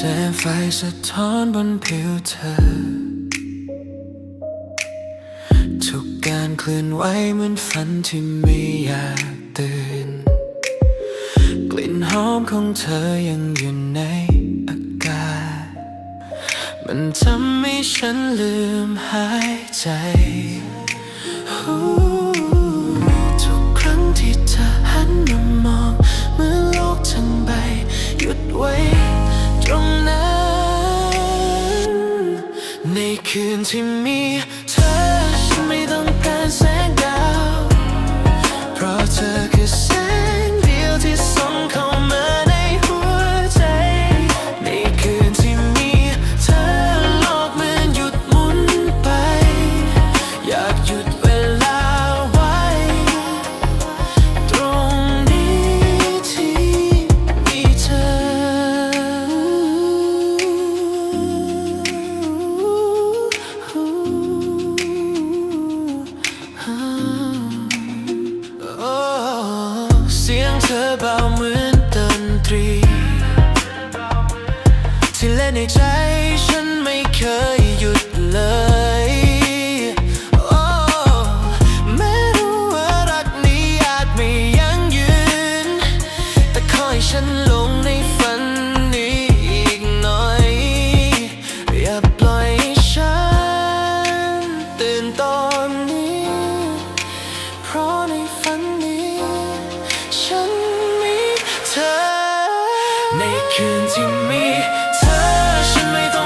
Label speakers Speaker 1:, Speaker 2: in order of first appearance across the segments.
Speaker 1: แสงไฟสะท้อนบนผิวเธอ ทุกการเคลื่อนไหวเหมือนฝันที่ไม่อยากตื่น กลิ่นหอมของเธอยังอยู่ในอากาศ มันทำให้ฉันลืมหายใจ ในคืนที่มีเธอ să bau mânt în 你น亲密测试每动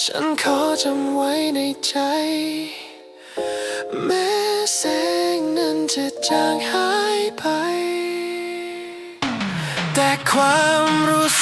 Speaker 1: ฉันขอจำไว้ในใจ แม้แสงนั้นจะจางหายไป แต่ความรู้สึก